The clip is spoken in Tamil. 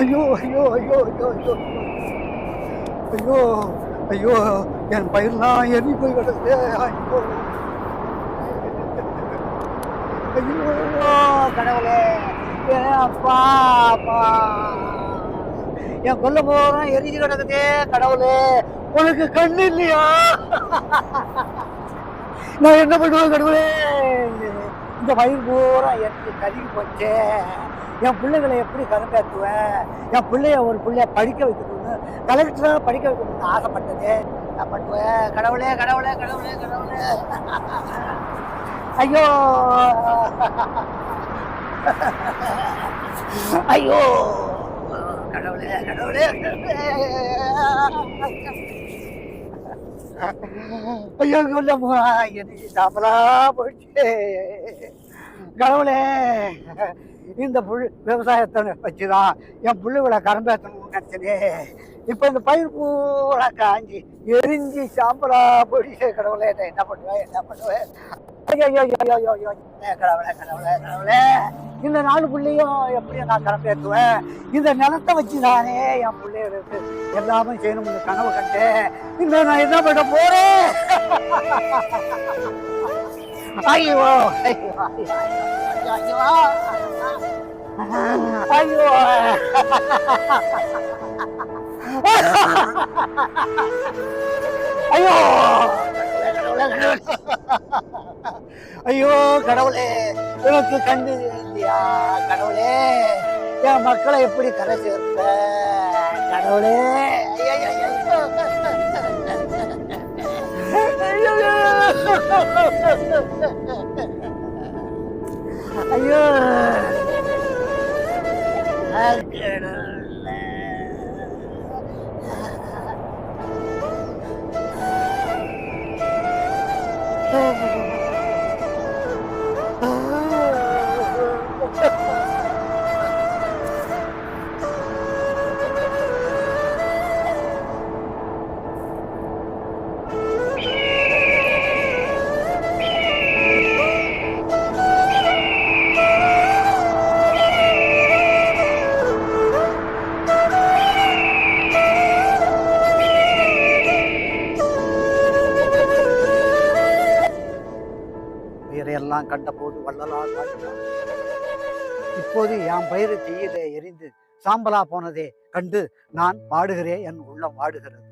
ஐயோ ஐயோ ஐயோ ஐயோ ஐயோ. ஐயோ ஐயோ என் பயிர்லாம் எரி போய் கிடக்கு ஐயோ. ஐயோ கடவுளே. ஏ அப்பா அப்பா. என் கொல்ல போறோம் எரிஞ்சு கிடக்குதே கடவுளே. உனக்கு கண்ணு இல்லையா? நான் என்ன பண்ணுவேன் கடவுளே? இந்த பயிர் பூரா எனக்கு கருகி போச்சே. என் பிள்ளைகளை எப்படி கரும்பேற்றுவேன் என் பிள்ளைய ஒரு பிள்ளைய படிக்க வைக்கணும்னு கலெக்டராக படிக்க வைக்கணும்னு ஆசைப்பட்டது. நான் பண்ணுவேன் கடவுளே கடவுளே கடவுளே கடவுளே. ஐயோ. ஐயோ. கடவுளே கடவுளே ஐயோ கொல்லம்மா எனக்கு சாப்பிடா போச்சு கடவுளே இந்த புல் விவசாயத்தை வச்சுதான் என் புள்ளுகளை கரம்பேற்றணும்னு நினச்சனே. இப்போ இந்த பயிர் பூரா காஞ்சி எரிஞ்சு சாம்பலா பொடி கடவுளே. என்ன பண்ணுவேன் என்ன பண்ணுவேன்? ஐயோ ஐயோ ஐயோ ஐயோ கடவுளே கடவுளே கடவுளே இந்த நாலு புள்ளையும் எப்படியும் நான் கரம்பேற்றுவேன் இந்த நிலத்தை வச்சு தானே என் பிள்ளைகளுக்கு எல்லாமே செய்யணும்னு கனவு கண்டேன் இந்த நான் என்ன பண்ண போறேன் ஐயோ ஐயோ. ஐயோ. ஐயோ. ஐயோ ஐயோ கடவுளே எனக்கு கண்டு இல்லையா கடவுளே? என் மக்களை எப்படி கரை சேர்த்த கடவுளே. ஐயோ. எல்லாம் கண்டபோது வள்ளலால் வாழ்ந்தார். இப்போது என் பயிர் தீயிலே எரிந்து சாம்பலா போனதே கண்டு நான் பாடுகிறேன் என் உள்ளம் வாடுகிறது.